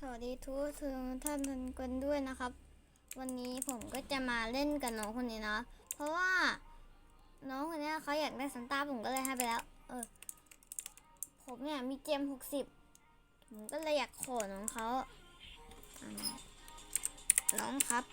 สวัสดีทุกท่านทุกคนด้วยนะครับ วันนี้ผมก็จะมาเล่นกับน้องคนนี้นะเพราะว่า น้องคนนี้เขาอยากได้ซันต้าผมก็เลยให้ไปแล้ว เออ ผมเนี่ยมีเกมหกสิบผมก็เลยอยากขอน้องเขาอ่าน้องครับ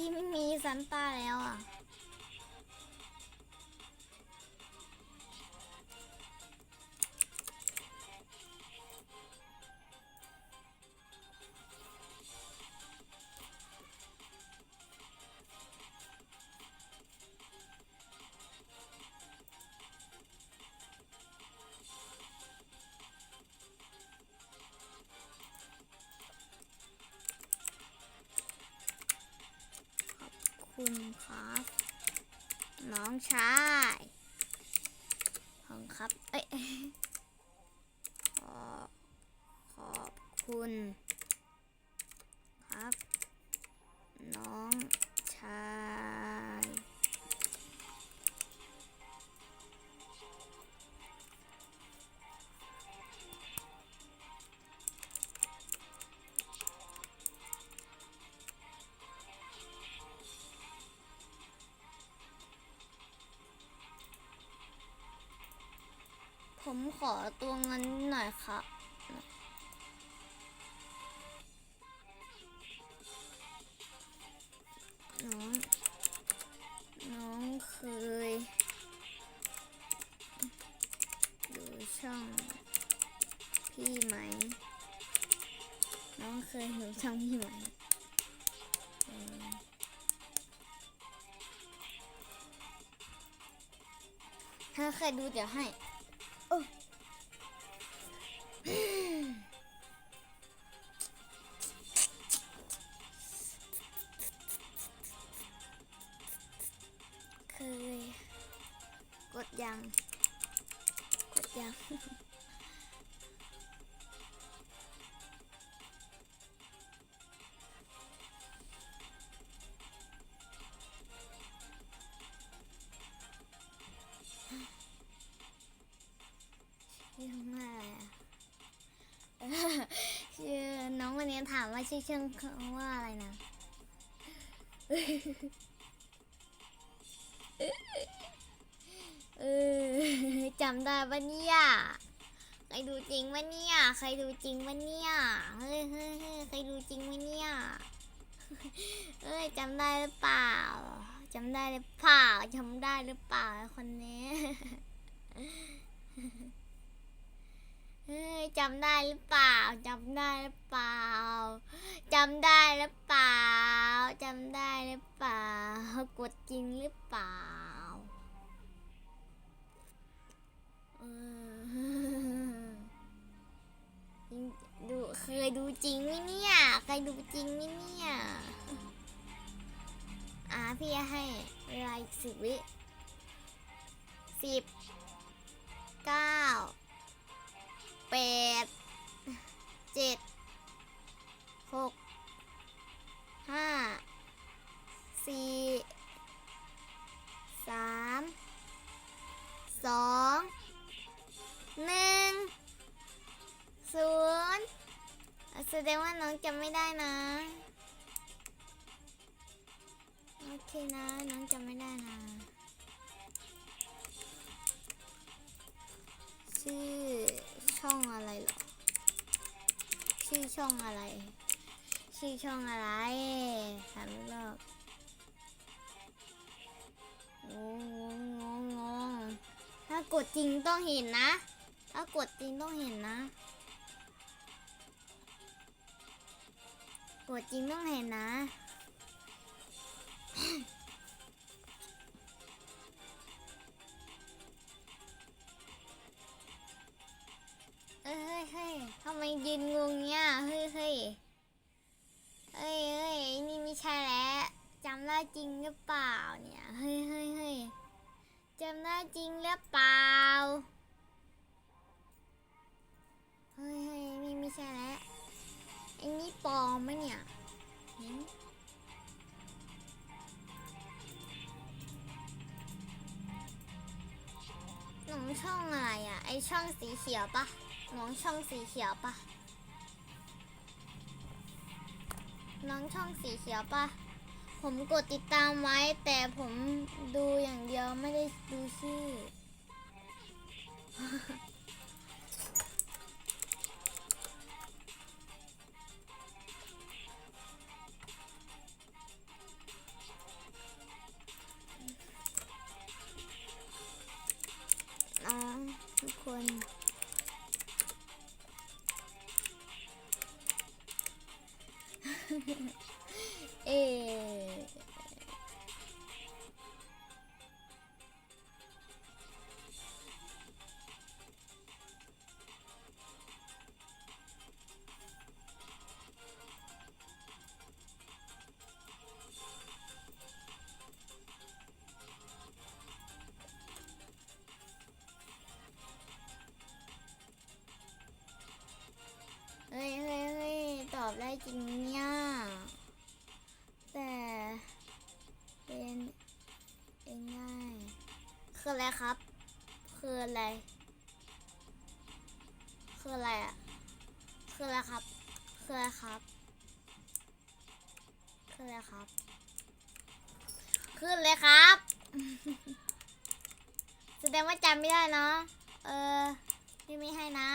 พี่ไม่มีซันต้าแล้วอะ คุณครับ น้องชายของครับ เอ้ยขอขอบคุณ ครับ น้อง ผมขอตัวเงินหน่อยครับน้อง น้องเคย ดูช่องพี่ไหม น้องเคยดูช่องพี่ไหมอืมถ้าเคยดูเดี๋ยวให้ นี้ถามว่าชื่อช่องว่าอะไรนะ เออจำได้ปะเนี่ยใครดูจริงปะเนี่ย ใครดูจริงปะเนี่ยเฮ้ยเฮ้ยเฮ้ยใครดูจริงปะเนี่ยเอ้ยจำได้หรือเปล่าจำได้หรือเปล่าจำได้หรือเปล่าไอ้คนนี้ เฮ้ย จำได้หรือเปล่าจำได้หรือเปล่าจำได้หรือเปล่าจำได้หรือเปล่ากดจริงหรือเปล่าออจริงดูเคยดูจริงไหมเนี่ยเคยดูจริงไหมเนี่ยอ่าพี่ให้เวลาอีกสิบวิสิบเก้า แปดเจ็ดหกห้าสี่สามสองหนึ่งศูนย์แสดงว่าน้องจำไม่ได้นะ ช่องอะไร ชื่อช่องอะไรถามอีกรอบงงงงงงถ้ากดจริงต้องเห็นนะ ถ้ากดจริงต้องเห็นนะ กดจริงต้องเห็นนะ เฮ้ยเฮ้ยทำไมยืนงงเนี่ยเฮ้ยเฮ้ยเอ้ยเอ้ยนี่ไม่ใช่แล้วจำได้จริงหรือเปล่าเนี่ยเฮ้ยเฮ้ยเฮ้ยจำได้จริงหรือเปล่าเฮ้ยเฮ้ยนี่ไม่ใช่แล้วไอ้นี่ปลอมไหมเนี่ยหน้องช่องอะไรอะไอช่องสีเขียวปะ น้องช่องสีเขียวปะน้องช่องสีเขียวปะผมกดติดตามไว้แต่ผมดูอย่างเดียวไม่ได้ดูชื่อ เจริงเนี่ย แต่เป็นเองง่ายคืออะไรครับ คืออะไร คืออะไรอะ คืออะไรครับ คืออะไรครับ คืออะไรครับคืออะไรครับ แสดงว่าจำไม่ได้เนาะ เออ พี่ไม่ให้นะ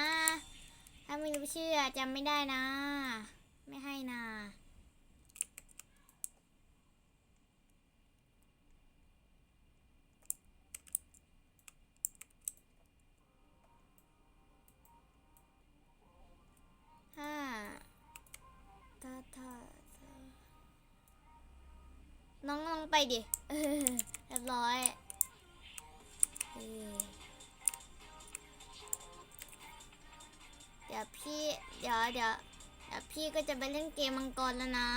ถ้าไม่รู้ชื่อจำไม่ได้นะ ไม่ให้นะห้าถ้าถ้าถ้าน้องลองไปดิเรียบร้อยเดี๋ยวพี่ เดี๋ยวเดี๋ยว ดี๋ยวพี่ก็จะไปเล่นเกมมังกรแล้วนะ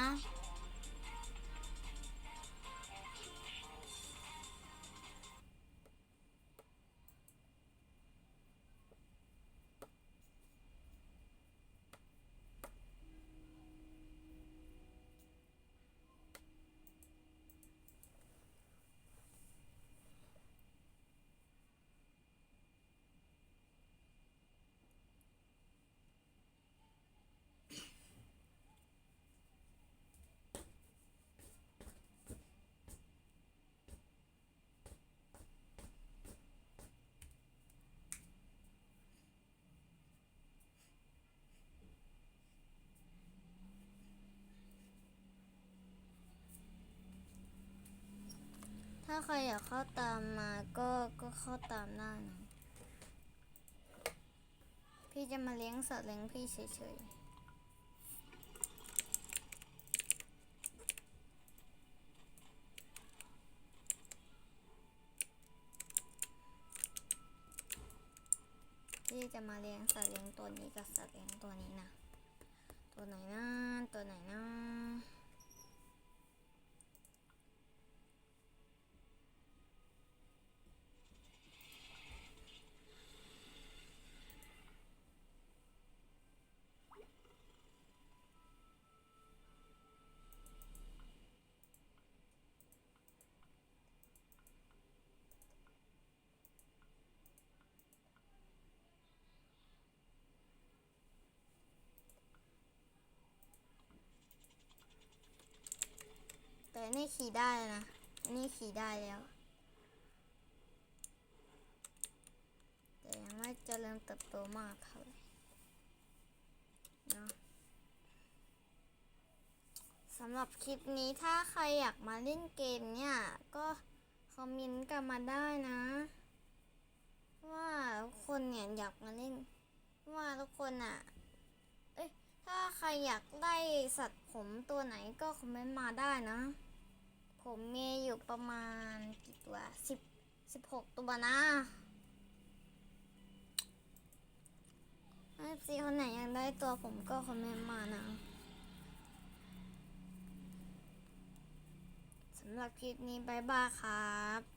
ใครอยากเข้าตามมาก็ก็เข้าตามได้นะพี่จะมาเลี้ยงสัตว์เลี้ยงพี่เฉยๆพี่จะมาเลี้ยงสัตว์เลี้ยงตัวนี้กับสัตว์เลี้ยงตัวนี้นะ ตัวไหนนะ ตัวไหนนะ อันนี่ขี่ได้นะ อันนี้ขี่ได้แล้ว แต่ยังไม่เจริญเติบโตมากเท่าไหร่เนาะสำหรับคลิปนี้ถ้าใครอยากมาเล่นเกมเนี่ย ก็คอมเมนต์กันมาได้นะ ว่าทุกคนเนี่ยอยากมาเล่น ว่าทุกคนอะ เอ้ยถ้าใครอยากได้สัตว์ผมตัวไหนก็คอมเมนต์มาได้นะ ผมมีอยู่ประมาณกี่ตัวสิบสิบหกตัวนะเอฟซีคนไหนยังได้ตัวผมก็คอมเมนต์มานะสำหรับคลิปนี้บายบายครับ